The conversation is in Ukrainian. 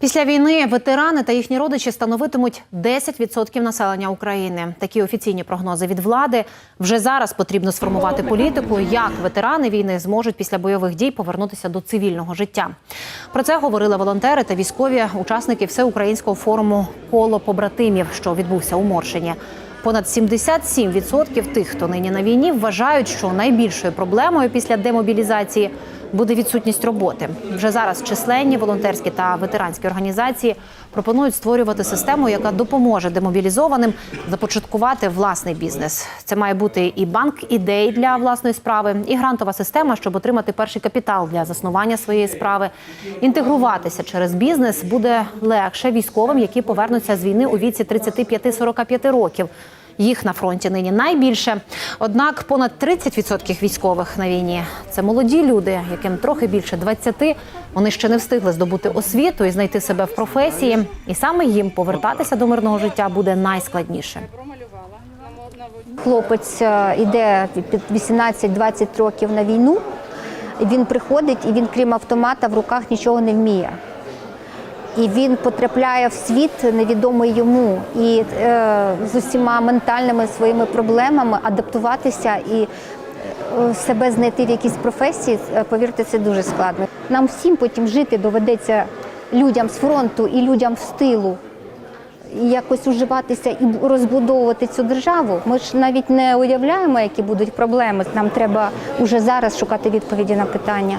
Після війни ветерани та їхні родичі становитимуть 10% населення України. Такі офіційні прогнози від влади. Вже зараз потрібно сформувати політику, як ветерани війни зможуть після бойових дій повернутися до цивільного життя. Про це говорили волонтери та військові учасники всеукраїнського форуму Коло побратимів, що відбувся у Моршині. Понад 77% тих, хто нині на війні, вважають, що найбільшою проблемою після демобілізації буде відсутність роботи. Вже зараз численні волонтерські та ветеранські організації пропонують створювати систему, яка допоможе демобілізованим започаткувати власний бізнес. Це має бути і банк ідей для власної справи, і грантова система, щоб отримати перший капітал для заснування своєї справи. Інтегруватися через бізнес буде легше військовим, які повернуться з війни у віці 35-45 років. Їх на фронті нині найбільше. Однак понад 30% військових на війні це молоді люди, яким трохи більше 20. Вони ще не встигли здобути освіту і знайти себе в професії. І саме їм повертатися до мирного життя буде найскладніше. Хлопець е, іде під 18-20 років на війну. Він приходить і він, крім автомата, в руках нічого не вміє. І він потрапляє в світ невідомий йому, і е, з усіма ментальними своїми проблемами адаптуватися і е, себе знайти в якійсь професії, е, повірте, це дуже складно. Нам всім потім жити доведеться людям з фронту і людям з тилу якось уживатися і розбудовувати цю державу. Ми ж навіть не уявляємо, які будуть проблеми. Нам треба уже зараз шукати відповіді на питання.